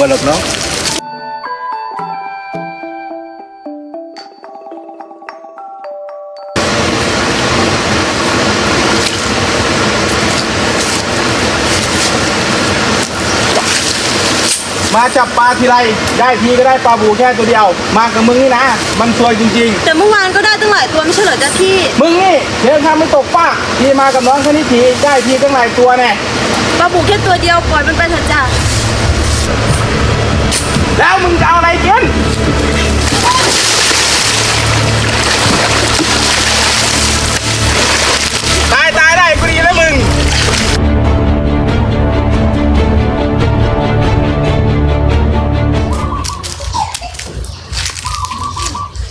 ลัวหรอกเนาะมาจับปลาทีไรได้ทีก็ได้ปลาบูแค่ตัวเดียว มากับมึงนี่นะ มันซวยจริง แต่เมื่อวานก็ได้ตั้งหลายตัวไม่ใช่เหรอจ๊ะพี่ๆ มึงนี่เชิงทำไม่ตกป้ากทีมากับน้องแค่นี้ทีได้ทีตั้งหลายตัวแน่ ปลาบุกแค่ตัวเดียวปล่อยมันไปเถอะจ้ะ แล้วมึงจะเอาอะไรกินตายตายได้ก็ดีแล้วมึง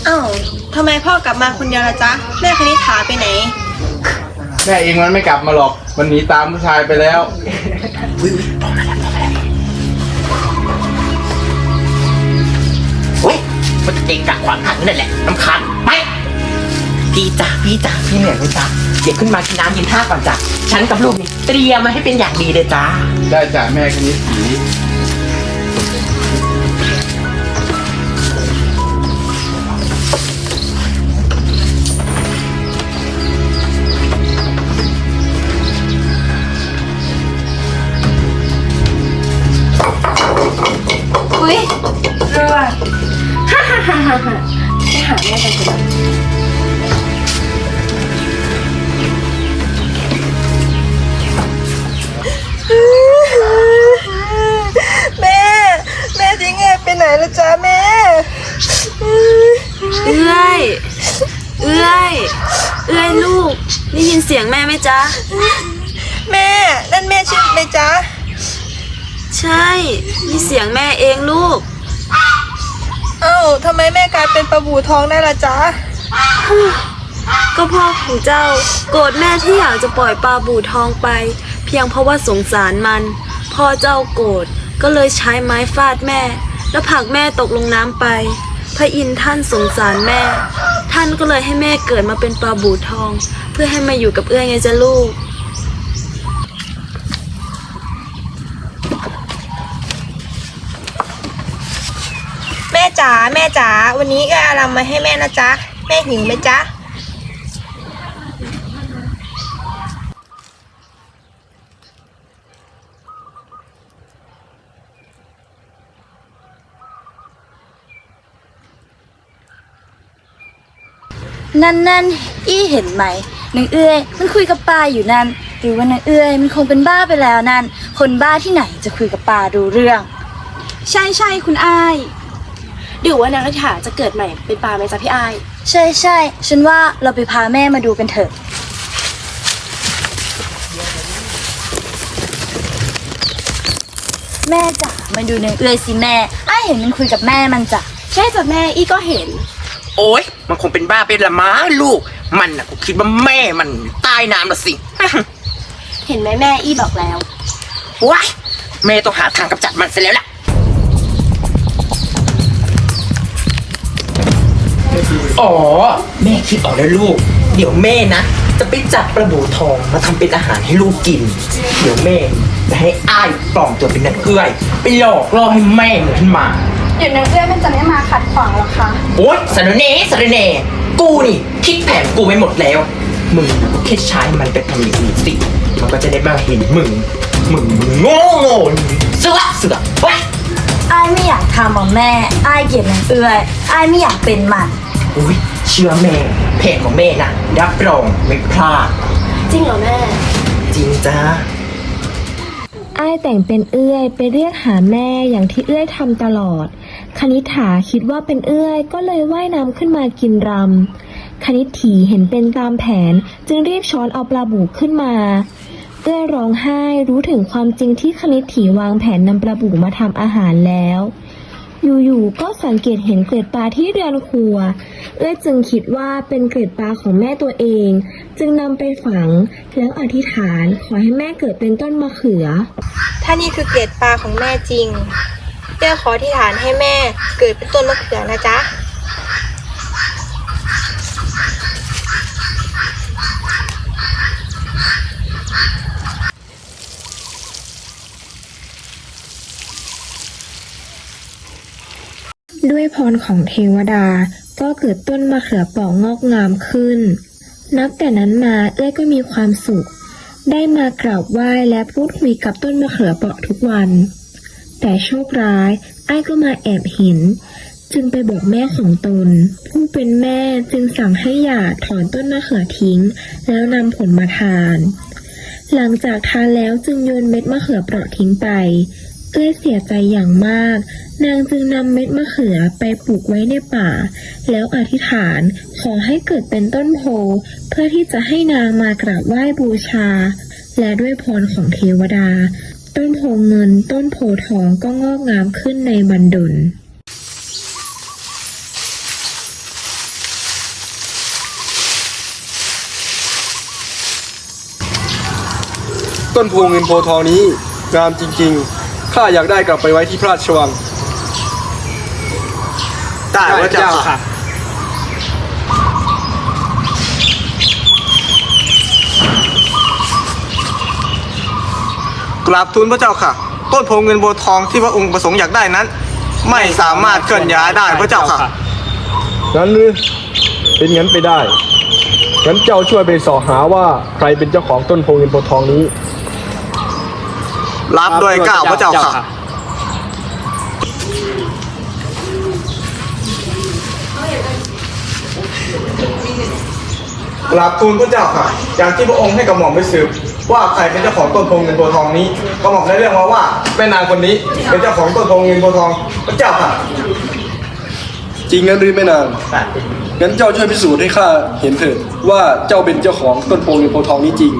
อ้าวทำไมพ่อกลับมาคนเดียวล่ะจ๊ะ แม่คณิษฐาไปไหน แม่เองมันไม่กลับมาหรอก มันหนีตามผู้ชายไปแล้ว เองกะขวางทางนั่นแหละน้ำคันไปพี่จ๋าพี่จ๋าพี่เหนื่อยไหมจ๊ะเดี๋ยวขึ้นมากินน้ำกินท่าก่อนจ้ะฉันกับลูกนี่เตรียมมาให้เป็นอย่างดีเลยจ้าได้จากแม่คณิตสีอุ้ยรอดฮ่า ฮ่าฮ่าฮ่าฮ่าไปหาแม่กันเถอะแม่ แม่ทิ้งไงไปไหนละจ๊ะแม่ เอื้อย เอื้อย เอื้อยลูก ได้ยินเสียงแม่ไหมจ๊ะ แม่ นั่นแม่ชื่อไหมจ๊ะ ใช่ นี่เสียงแม่เองลูกเอ้า ทำไมแม่กลายเป็นปลาบูทองได้ละจ๊ะ ก็พ่อของเจ้า โกรธแม่ที่อยากจะปล่อยปลาบูทองไป เพียงเพราะว่าสงสารมัน พ่อเจ้าโกรธก็เลยใช้ไม้ฟาดแม่ แล้วผลักแม่ตกลงน้ำไป พระอินทร์ท่านสงสารแม่ ท่านก็เลยให้แม่เกิดมาเป็นปลาบูทอง เพื่อให้มาอยู่กับเอื้อยไงจ๊ะลูก จ๋าแม่จ๋าวันนี้ก็อารัมมาให้แม่นะจ๊ะแม่หิวไหมจ๊ะนั่นนั่นอี้เห็นไหมนางเอื้อยมันคุยกับปลาอยู่นั่น หรือว่านางเอื้อยมันคงเป็นบ้าไปแล้วนั่น คนบ้าที่ไหนจะคุยกับปลาดูเรื่อง ใช่ใช่คุณอ้าย หรือว่านางคาถาจะเกิดใหม่เป็นปลาไหมจ๊ะพี่อ้าย ใช่ใช่ฉันว่าเราไปพาแม่มาดูกันเถอะ แม่จ๋ามาดูนางเอื้อยสิแม่อ้ายเห็นมันคุยกับแม่มันจ้ะใช่จ้ะแม่อี้ก็เห็น โอ๊ย มันคงเป็นบ้าเป็นละม้าลูก มันน่ะกูคิดว่าแม่มันใต้น้ำละสิ เห็นไหมแม่อี้บอกแล้ว ว้ายแม่ต้องหาทางกำจัดมันเสียแล้วล่ะ อ๋อ แม่คิดออกแล้วลูก เดี๋ยวแม่นะ จะไปจับปลาบูทองมาทำเป็นอาหารให้ลูกกิน เดี๋ยวแม่จะให้อ้ายปลอมตัวเป็นนักเอื้อย ไปหลอกล่อให้แม่มันขึ้นมา เดี๋ยวนางเอื้อยมันจะไม่มาขัดขวางหรอกคะโอ๊ยสารเน่สารเน่กูนี่คิดแผนกูไว้หมดแล้ว มึงก็แค่ใช้มันไปทำอย่างอื่นสิ มันก็จะได้มาเห็นมึง มึงโง่โง่เสือเสือไป อ้ายไม่อยากทำหรอกแม่ อ้ายเกลียดนางเอื้อย อ้ายไม่อยากเป็นมัน อุ้ยเชื่อแม่แผนของแม่น่ะรับรองไม่พลาด จริงเหรอแม่ จริงจ้าอ้ายแต่งเป็นเอื้อยไปเรียกหาแม่อย่างที่เอื้อยทำตลอด คณิษฐาคิดว่าเป็นเอื้อยก็เลยว่ายน้ำขึ้นมากินรำคณิษฐีเห็นเป็นตามแผนจึงรีบช้อนเอาปลาบูขึ้นมา เอื้อยร้องไห้รู้ถึงความจริงที่คณิษฐีวางแผนนำปลาบูมาทำอาหารแล้ว อยู่ๆก็สังเกตเห็นเกล็ดปลาที่เรือนครัว เอื้อยจึงคิดว่าเป็นเกล็ดปลาของแม่ตัวเอง จึงนำไปฝังแล้วอธิษฐานขอให้แม่เกิดเป็นต้นมะเขือ ถ้านี่คือเกล็ดปลาของแม่จริงเจ้าขออธิษฐานให้แม่เกิดเป็นต้นมะเขือนะจ๊ะ ด้วยพรของเทวดาก็เกิดต้นมะเขือเปราะงอกงามขึ้น นับแต่นั้นมาเอ้ยก็มีความสุข ได้มากราบไหว้และพูดคุยกับต้นมะเขือเปราะทุกวัน แต่โชคร้ายไอ้ก็มาแอบเห็น จึงไปบอกแม่ของตน ผู้เป็นแม่จึงสั่งให้หย่าถอนต้นมะเขือทิ้ง แล้วนำผลมาทาน หลังจากทานแล้วจึงโยนเม็ดมะเขือเปราะทิ้งไป เอ้ยเสียใจอย่างมาก นางจึงนำเม็ดมะเขือไปปลูกไว้ในป่า แล้วอธิษฐานขอให้เกิดเป็นต้นโพ เพื่อที่จะให้นางมากราบไหว้บูชา และด้วยพรของเทวดา ต้นโพเงินต้นโพทองก็งอกงามขึ้นในบันดลต้นโพเงินโพทองนี้งามจริง ๆ ข้าอยากได้กลับไปไว้ที่พระราชวัง ได้พระเจ้าค่ะ กราบทูลพระเจ้าค่ะ ต้นโพเงินโพทองที่พระองค์ประสงค์อยากได้นั้น ไม่สามารถเคลื่อนย้ายได้พระเจ้าค่ะงั้นหรือเป็นงั้นไปได้งั้นเจ้าช่วยไปสอหาว่าใครเป็นเจ้าของต้นโพเงินโพทองนี้ รับด้วยเกล้าวพระเจ้าค่ะ กราบทูลพระเจ้าค่ะ อย่างที่พระองค์ให้กระหม่อมไปสืบ ว่าใครเป็นเจ้าของต้นโพเงินโพทองนี้กระหม่อมได้เรื่องมาว่าแม่นางคนนี้ เป็นเจ้าของต้นโพเงินโพทองพระเจ้าค่ะ จริงงั้นหรือไม่นางงั้นเจ้าช่วยพิสูจน์ให้ข้าเห็นเถิดว่าเจ้าเป็นเจ้าของต้นโพเงินโพทองนี้จริง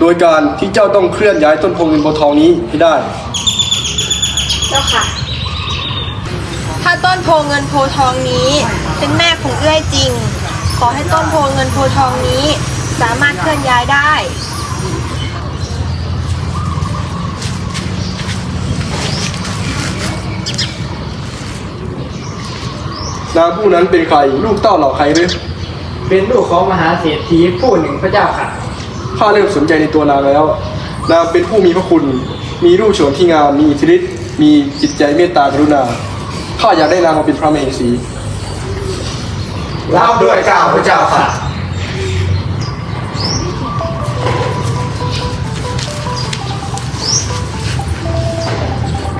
โดยการที่เจ้าต้องเคลื่อนย้ายต้นโพเงินโพทองนี้ให้ได้ เจ้าค่ะ ถ้าต้นโพเงินโพทองนี้ เป็นแม่ของเอื้อยจริง ขอให้ต้นโพเงินโพทองนี้ สามารถเคลื่อนย้ายได้ นางผู้นั้นเป็นใครลูกเต้าเหล่าใครหรือเป็นลูกของมหาเศรษฐีผู้หนึ่งพระเจ้าค่ะ ข้าเริ่มสนใจในตัวนางแล้ว นางเป็นผู้มีพระคุณ มีรูปโฉมที่งาม มีอิทธิฤทธิ์ มีจิตใจเมตตากรุณา ข้าอยากได้นางมาเป็นพระมเหสีรับด้วยเกล้าวพระเจ้าค่ะ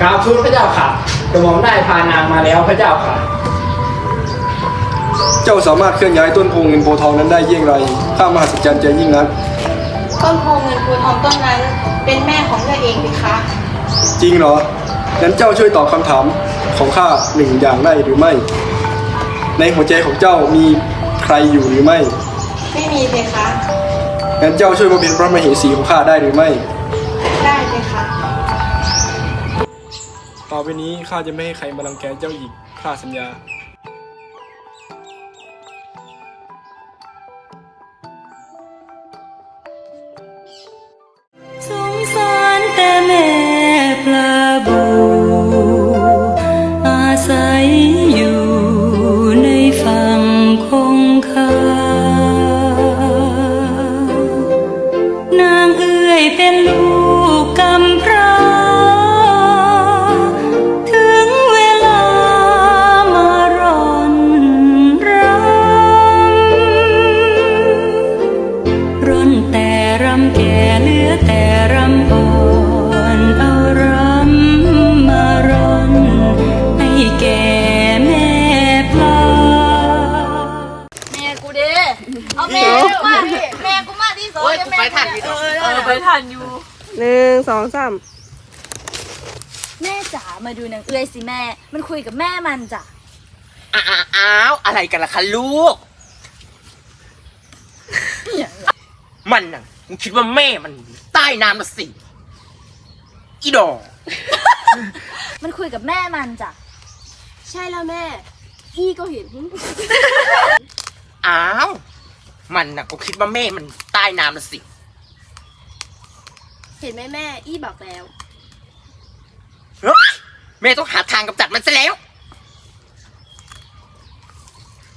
กราบทูลพระเจ้าค่ะกระหม่อมได้พานางมาแล้วพระเจ้าค่ะ เจ้าสามารถเคลื่อนย้ายต้นโพเงินโพทองนั้นได้เยี่ยงไร ข้ามหัศจรรย์ใจยิ่งนัก ต้นโพเงินโพทองต้นนั้น เป็นแม่ของเอื้อยเองไหมคะจริงเหรอ งั้นเจ้าช่วยตอบคำถามของข้าหนึ่งอย่างได้หรือไม่ ในหัวใจของเจ้ามีใครอยู่หรือไม่ ไม่มีเลยคะงั้นเจ้าช่วยมาเป็นพระมเหสีของข้าได้หรือไม่ ได้เลยค่ะต่อไปนี้ข้าจะไม่ให้ใครมารังแกเจ้าอีก ข้าสัญญา สองโอ้ยกูไปทันพี่หนึ่งสองสามแม่จ๋ามาดูนางเอื้อยสิแม่ มันคุยกับแม่มันจ้ะอ้าวอ้าวอะไรกันล่ะคะลูก มันน่ะมึงคิดว่าแม่มันใต้น้ำละสิ อีดอกมันคุยกับแม่มันจ้ะใช่แล้วแม่อีก็เห็น อ้าว มันน่ะก็คิดว่าแม่มันใต้น้ำละสิ เห็นไหมแม่ อีบอกแล้วเฮ้ยแม่ต้องหาทางกำจัดมันซะแล้ว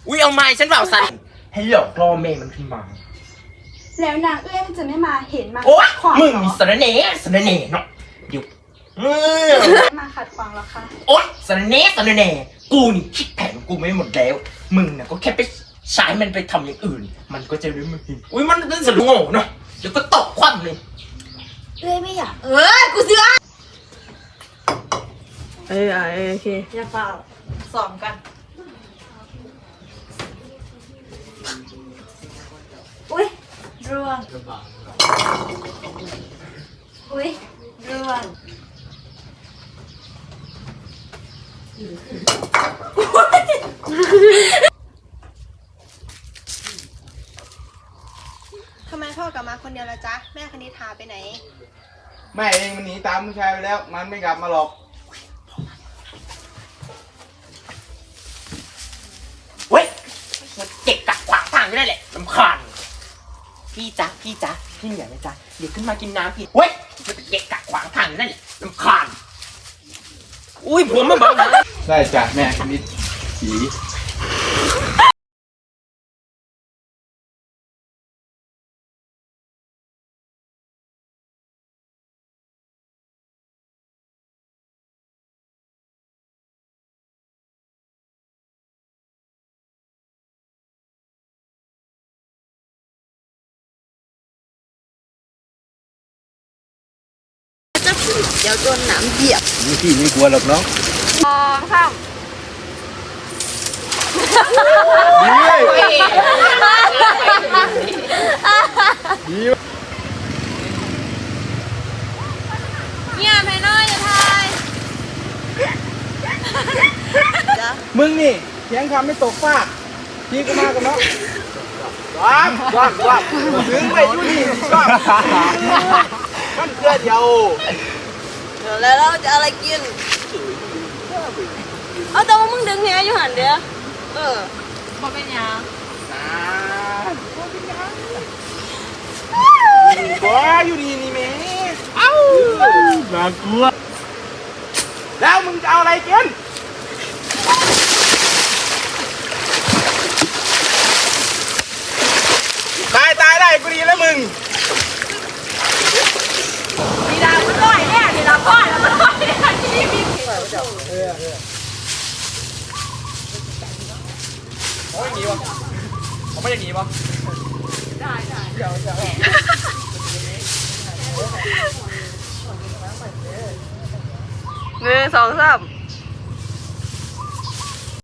อุ้ยเอาไม้ฉันเปล่าสันให้หลอกล่อแม่มันขึ้นมา แล้วนางเอื้อยมันจะไม่มาเห็นมาโอ๊ย ขวางมึงเหรอสารเนสารเนเนาะเดี๋ยวเออมาขัดขวางเหรอคะ โอ๊ยสารเนสารเนกูนี่คิดแผนกูไม่หมดแล้ว มึงน่ะก็แค่ไปใช้มันไปทำอย่างอื่น มันก็จะรู้มันผิดอุ้ยมันเป็นสลุโง่เนาะเดี๋ยวก็ตกคว่ำเลย เอื้อยไม่อยาก เออ กูเสือเออเออโอเคอย่าเปล่าสอมกัน อุ้ยร่วง อุ้ยร่วงทำไมพ่อ กลับมาคนเดียวละจ๊ะ แม่คณิธาไปไหน แม่เองมันหนีตามผู้ชายไปแล้ว มันไม่กลับมาหรอก เว้ยมันเก็บกักขวางทางไม่ได้แหละลำคาญพี่จ๊ะพี่จ๊ะพี่เหนื่อยไหมจ๊ะเดี๋ยวขึ้นมากินน้ำพี่เว้ยมันเก็บกักขวางทางอยู่นั่นแหละลำคาญอุ้ยผมมาบอกนะได้จ้ะแม่นิดสี เดี๋ยวโดนหนามเหยียบนี่พี่ไม่กลัวหรอกเนาะสองสามเนี่ยแม่น้อยจะทายมึงนี่เถียงคำไม่ตกฟากพี่ก็มากันเนาะว้าวว้าวว้าวถึงไปอยู่นี่ว้าวมันเพื่อเดียว แล้วเราจะอะไรกินเอาแต่ว่ามึงดึงแหอยู่หันเดียวเออบ่เป็นหยังว้าอยู่ดีนี่แม่เอ้าน่ากลัว แล้วมึงจะเอาอะไรกินตายตายได้ก็ดีแล้วมึง ดีดามันร้อยแน่ดีดาพ่อแล้วมันร้อยแน่ที่มี โอ้ยหนีวะเขา ไม่อย่างนี้ปะหนึ่งสองสาม